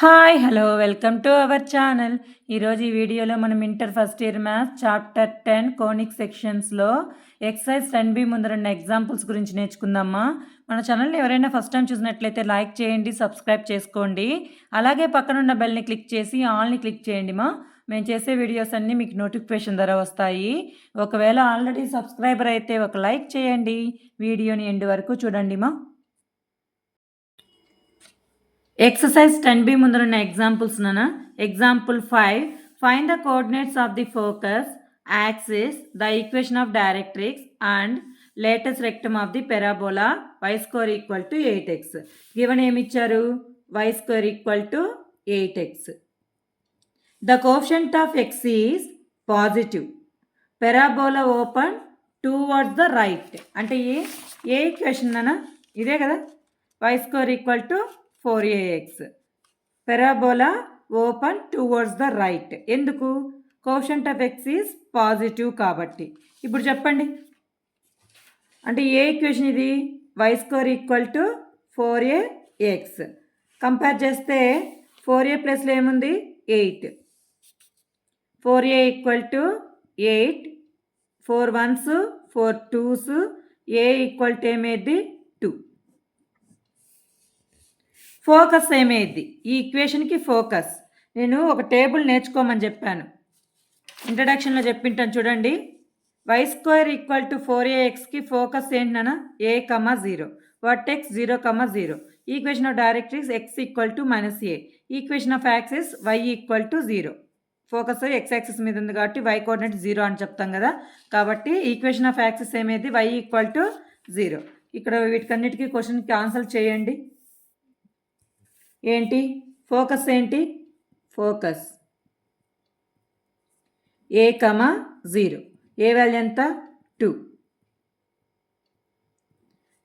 Hi hello welcome to our channel. ఈరోజు ఈ వీడియోలో మనం inter first year maths chapter ten conic సెక్షన్స్లో exercise ten B ముందు రెండు ఎగ్జాంపుల్స్ గురించి నేర్చుకుందామా. మన ఛానల్ని ఎవరైనా ఫస్ట్ టైం చూసినట్లయితే లైక్ చేయండి సబ్స్క్రైబ్ చేసుకోండి. అలాగే పక్కనున్న బెల్ని క్లిక్ చేసి ఆల్ని క్లిక్ చేయండి మా. మేము చేసే వీడియోస్ అన్నీ మీకు నోటిఫికేషన్ ద్వారా వస్తాయి. ఒకవేళ ఆల్రెడీ సబ్స్క్రైబర్ అయితే ఒక లైక్ చేయండి. వీడియోని ఎండ్ వరకు చూడండి మా. ఎక్సర్సైజ్ టెన్ బి ఉన్న ఎగ్జాంపుల్స్ నానా. Example five find the coordinates of the focus axis the equation of directrix and latus rectum of the parabola y square equal to eight x given ఏమిచ్చారు y square equal to eight x the coefficient of x is positive parabola open towards the right అంటే ఏ? ఏ equation అన్న ఇదే కదా? Y square equal to four a x parabola open towards the right. ఎందుకు? Coefficient of x is positive కాబట్టి. ఇప్పుడు చెప్పండి. అంటే ఏ equation ఇది? Y square equal to four a x. Compare చేస్తే ఫోర్ ఏ ప్లస్లో ఏముంది? Eight. Four a equal to eight. Four ones four twos. A equal to ఏమేది two focus ఏమేది? ఈ ఈక్వేషన్కి ఫోకస్. నేను ఒక టేబుల్ నేర్చుకోమని చెప్పాను. ఇంట్రడక్షన్లో చెప్పింటాను చూడండి. Y square equal to four ఏఎక్స్కి focus ఏంటన్నా a comma zero what x zero comma zero equation of directrix x equal to minus a equation of axis y equal to zero focus x axis మీద ఉంది కాబట్టి y coordinate zero అని చెప్తాం కదా. కాబట్టి equation of axis ఏమైంది? Why equal to zero ఇక్కడ వీటికన్నిటికీ క్వశ్చన్కి ఆన్సర్ చేయండి. ఏంటి? ఫోకస్ ఏంటి? Focus. A comma zero. A value ఎంత? టూ.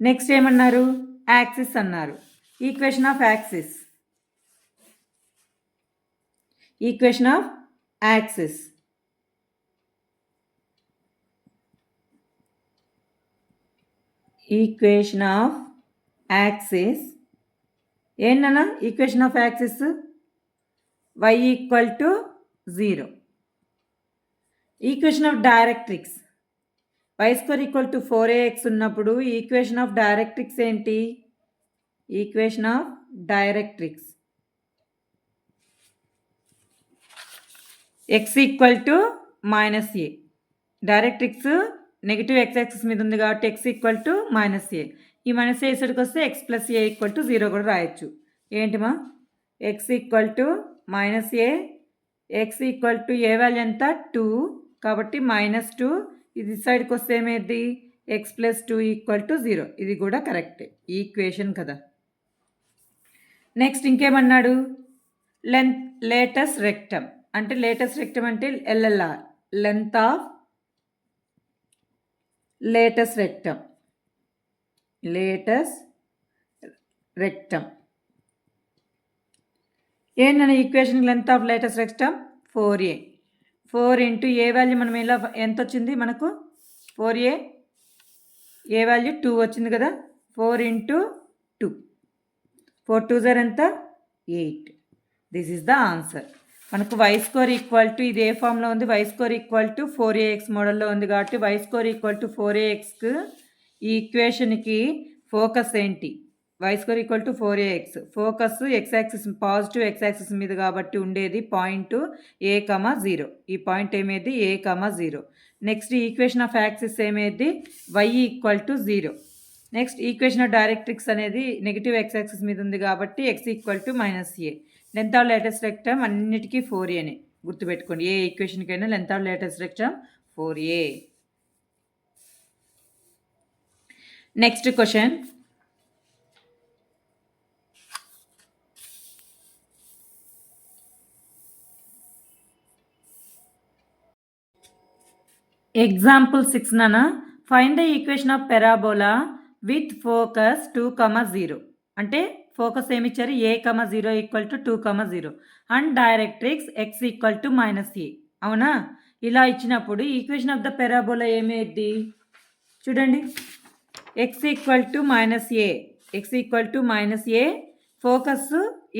నెక్స్ట్ ఏమన్నారు? యాక్సిస్ అన్నారు. Equation of axis. Equation of axis. Equation of axis ఏంటన్నా? Equation of axis y equal to zero equation of directrix y square equal to four a x ఉన్నప్పుడు equation of directrix ఏంటి? Equation of directrix x equal to minus A directrix negative X axis మీద ఉంది కాబట్టి X equal to minus A ఈ minus ఏ సైడ్కి వస్తే X plus A equal to zero కూడా రాయొచ్చు. ఏంటిమా? X equal to minus A X equal to A value ఎంత? Two కాబట్టి మైనస్ టూ ఇది సైడ్కి వస్తే ఏమైంది X plus two equal to zero ఇది కూడా కరెక్టే ఈక్వేషన్ కదా. నెక్స్ట్ ఇంకేమన్నాడు? లెంత్ లేటెస్ట్ రెక్టమ్ అంటే లేటెస్ట్ రెక్టమ్ అంటే LLR length of latus rectum latus rectum. ఏంటన్న equation length of latus rectum? Four A. Four into A value మనం ఎలా ఎంత వచ్చింది మనకు? Four A. A value two వచ్చింది కదా? Four into two. Four two జర్ ఎంత? Eight. This is the answer. మనకు వై స్కోర్ ఈక్వల్ టు ఇది ఏ ఫామ్లో ఉంది? Y square equal to four A X మోడల్లో ఉంది కాబట్టి Y square equal to four ఏఎక్స్కి ఈ ఈక్వేషన్కి ఫోకస్ ఏంటి? Y square equal to four A X focus X axis positive X axis మీద కాబట్టి ఉండేది పాయింట్ ఏ కమా జీరో ఈ point ఏమేది? A comma zero next equation of axis ఏమేది? Y equal to zero next equation of directrix అనేది negative X axis మీద ఉంది కాబట్టి X equal to minus A length of latus rectum అన్నిటికీ four ఏనే గుర్తుపెట్టుకోండి. ఏ ఈక్వేషన్కైనా length of latus rectum four a next question example six నానా find the equation of parabola with focus two comma zero అంటే focus ఏమి ఇచ్చారు? A comma zero equal to two comma zero and directrix X equal to minus A అవునా? ఇలా ఇచ్చినప్పుడు equation of the parabola ఏమేది? చూడండి. X equal to minus A X equal to minus A focus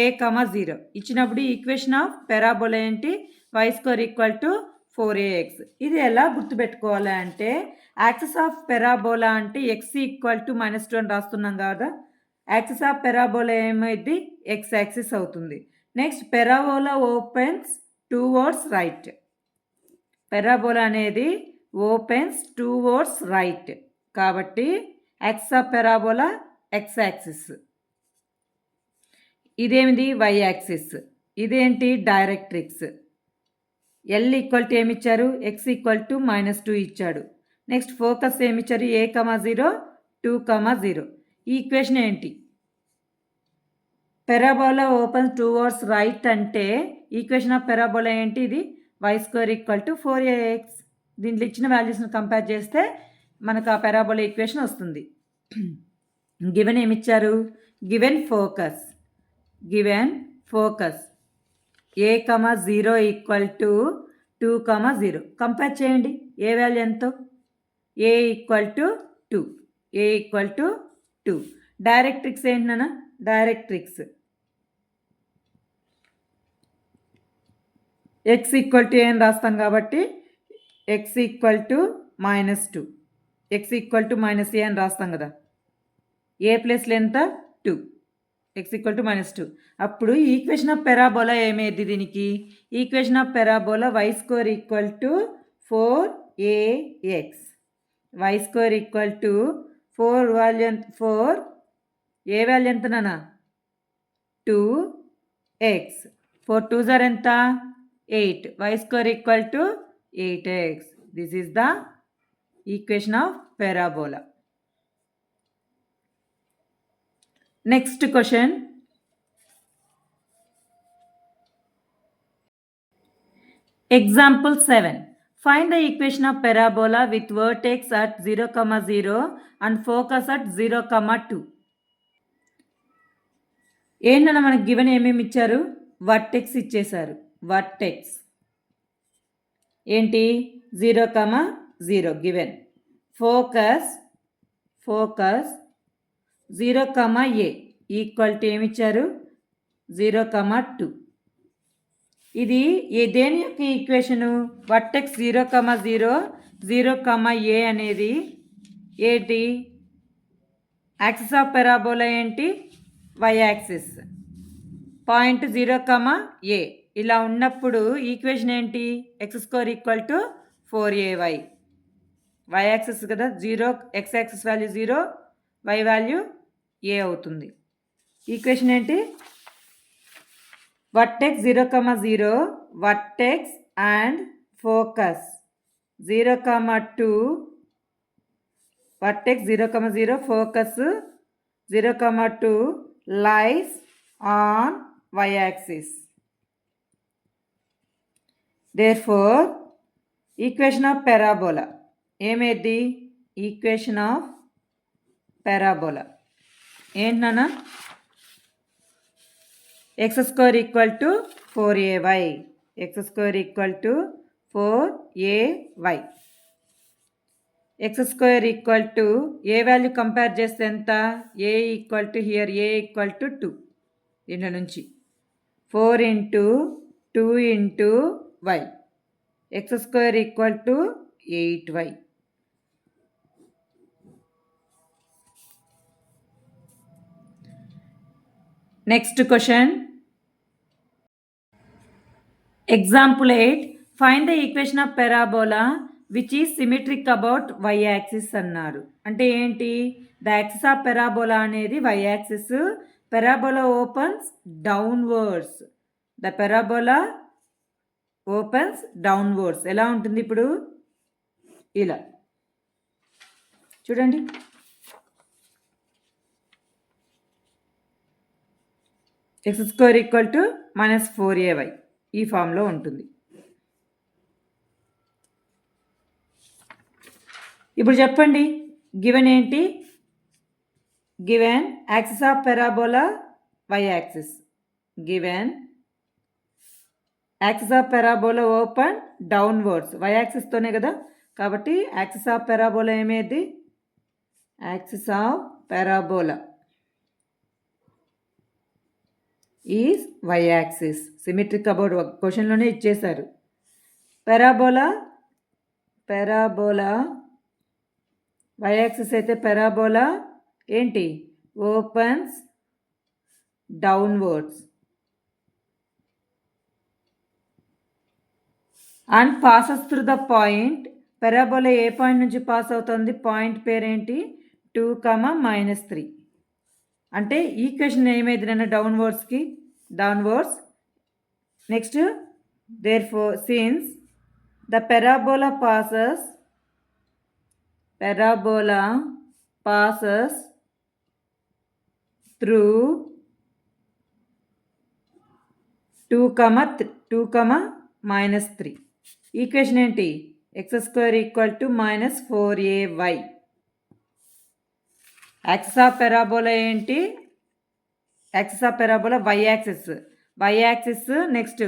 A comma zero ఇచ్చినప్పుడు equation of parabola ఏంటి? Y square equal to four A X ఇది ఎలా గుర్తుపెట్టుకోవాలి అంటే యాక్సెస్ ఆఫ్ పెరాబోలా అంటే x equal to minus two అని రాస్తున్నాం కదా. యాక్సెస్ ఆఫ్ పెరాబోలా ఏమైంది ఎక్స్ యాక్సిస్ అవుతుంది. Next parabola opens towards right parabola అనేది ఓపెన్స్ టూ వర్డ్స్ రైట్ కాబట్టి X of parabola X axis ఇదేమిది why axis? ఇదేంటి డైరెక్ట్రిక్స్? ఎల్ ఈక్వల్ టు ఏమి ఇచ్చారు X equal to minus two ఇచ్చాడు. Next focus ఏమి ఇచ్చారు A comma zero two comma zero. ఈ equation ఏంటి? Parabola open towards right అంటే ఈక్వేషన్ ఆఫ్ పెరాబోలా ఏంటి ఇది? Y square equal to four X. దీంట్లో ఇచ్చిన వాల్యూస్ని కంపేర్ చేస్తే మనకు ఆ పెరాబోలా ఈక్వేషన్ వస్తుంది. Given ఏమిచ్చారు? Given focus given focus A comma zero equal to two comma zero compare చేయండి. ఏ వాల్యూ ఎంతో? A equal to two A equal to two directrix ఏంటన్నా డైరెక్ట్రిక్స్ ఎక్స్ ఈక్వల్ టు ఏం రాస్తాం కాబట్టి X equal to minus two X equal to minus a అని రాస్తాం కదా. ఏ ప్లస్లో ఎంత two X equal to minus two అప్పుడు ఈక్వేషన్ ఆఫ్ పెరాబోలా ఏమేది దీనికి? Equation of parabola Y square equal to four A X Y square equal to four value four A value ఎంత నానా టూ ఎక్స్ ఫోర్ టూ జార్ ఎంత? Eight Y square equal to eight X this is the equation of parabola next question example seven find the equation of parabola with vertex at zero comma zero and focus at zero comma two ఏంటన్నా మనకి given ఏమేమి ఇచ్చారు? Vertex ఇచ్చేశారు. Vertex ఏంటి? Zero comma zero given focus focus zero comma A equal to ఏమిచ్చారు zero comma two ఇది ఏ దేని యొక్క equation vertex zero comma zero zero comma A అనేది ఏంటి? యాక్సిస్ ఆఫ్ పెరాబోలా ఏంటి? Y axis point zero comma A ఇలా ఉన్నప్పుడు equation ఏంటి? X square equal to four A Y axis కదా? Zero x axis value zero y value A అవుతుంది. Equation ఏంటి? Vertex zero comma zero vertex and focus zero comma two vertex zero comma zero focus zero comma two lies on Y axis therefore equation of parabola ఏమేది? Equation of parabola. ఏంటన్నా X square equal to four A Y. X square equal to four A Y. X square equal to A value compare చేస్తే ఎంత? A equal to here a equal to two. దీని నుంచి. Four into two into Y. X square equal to eight Y. Next question example eight find the equation of parabola which is symmetric about Y axis అన్నారు. అంటే ఏంటి? The axis of parabola అనేది Y axis parabola opens downwards the parabola opens downwards ఎలా ఉంటుంది ఇప్పుడు? ఇలా. చూడండి. X square equal to minus four A Y ఈ ఫామ్లో ఉంటుంది. ఇప్పుడు చెప్పండి గివెన్ ఏంటి? Given axis of parabola y axis given axis of parabola open downwards Y యాక్సిస్తోనే కదా? కాబట్టి axis of parabola ఏమేది? Axis of parabola is Y axis. Symmetric about ఒక క్వశ్చన్లోనే ఇచ్చేశారు. పెరాబోలా పెరాబోలా వై యాక్సిస్ అయితే పెరాబోలా ఏంటి? Opens downwards. And passes through the point. Parabola A point నుంచి pass అవుతుంది? Point పేరేంటి? Two comma minus three. అంటే equation ఏమైంది నన్ను డౌన్వర్డ్స్కి downwards next therefore since the parabola passes parabola passes through two comma two comma minus three equation ఏంటి? X square equal to minus four A Y axis of parabola ఏంటి? Axis of parabola Y axis Y axis next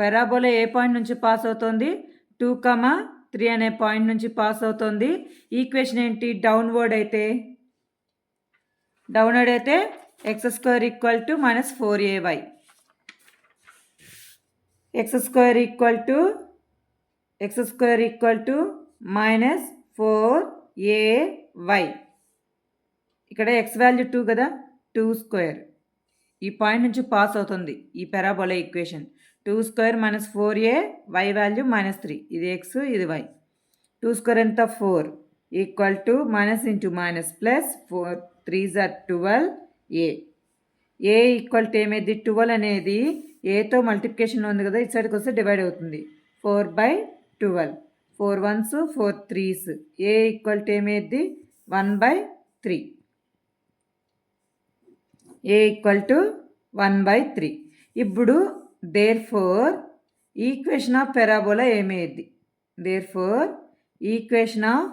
parabola A point నుంచి pass అవుతుంది? Two comma three అనే point నుంచి pass అవుతుంది. Equation ఏంటి? Downward అయితే. Downward అయితే x square equal to minus four a y x square equal to x square equal to minus four a y ఇక్కడ X value two కదా? Two square ఈ point నుంచి pass అవుతుంది ఈ parabola equation two square minus four a y value minus three ఇది X ఇది why two square ఎంత? Four equal to minus into minus plus four three jar twelve a a equal to ఏమైంది? Twelve అనేది ఏతో multiplication ఉంది కదా ఇటు సైడ్కి వస్తే డివైడ్ అవుతుంది. Four by twelve four ones four threes a equal to ఏమైంది? One by three a equal to one by three ఇప్పుడు therefore equation of parabola ఏమయ్యేది therefore equation of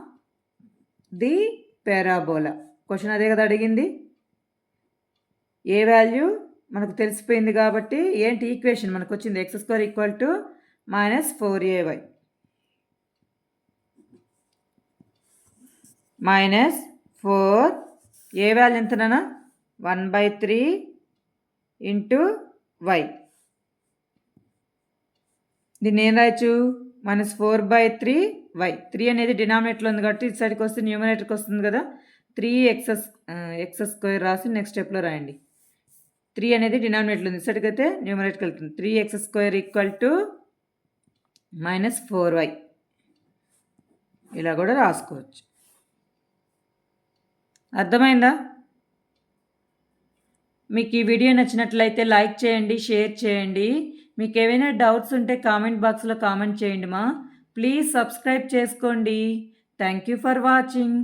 the parabola question అదే కదా అడిగింది? ఏ value మనకు తెలిసిపోయింది కాబట్టి ఏంటి? Equation మనకు వచ్చింది x square equal to minus four a y minus four a value ఎంతనా one by three into y. దీన్ని ఏం రాయచ్చు? Minus four by three y. Three అనేది డినామినేటర్లో ఉంది కాబట్టి ఇటు సైడ్కి వస్తే న్యూమినేటర్కి వస్తుంది కదా. త్రీ ఎక్సెస్ ఎక్సెస్ స్క్వేర్ రాసి నెక్స్ట్ స్టెప్లో రాయండి. త్రీ అనేది డినామినేటర్ ఉంది. సైడ్కి అయితే న్యూమినేటర్కి వెళ్తుంది. Three x square equal to minus four y. ఇలా కూడా రాసుకోవచ్చు. అర్థమైందా? మీకు ఈ వీడియో నచ్చినట్లయితే లైక్ చేయండి షేర్ చేయండి. మీకు ఏవైనా డౌట్స్ ఉంటే కామెంట్ బాక్స్లో కామెంట్ చేయండి మా. ప్లీజ్ సబ్స్క్రైబ్ చేసుకోండి. Thank you for watching.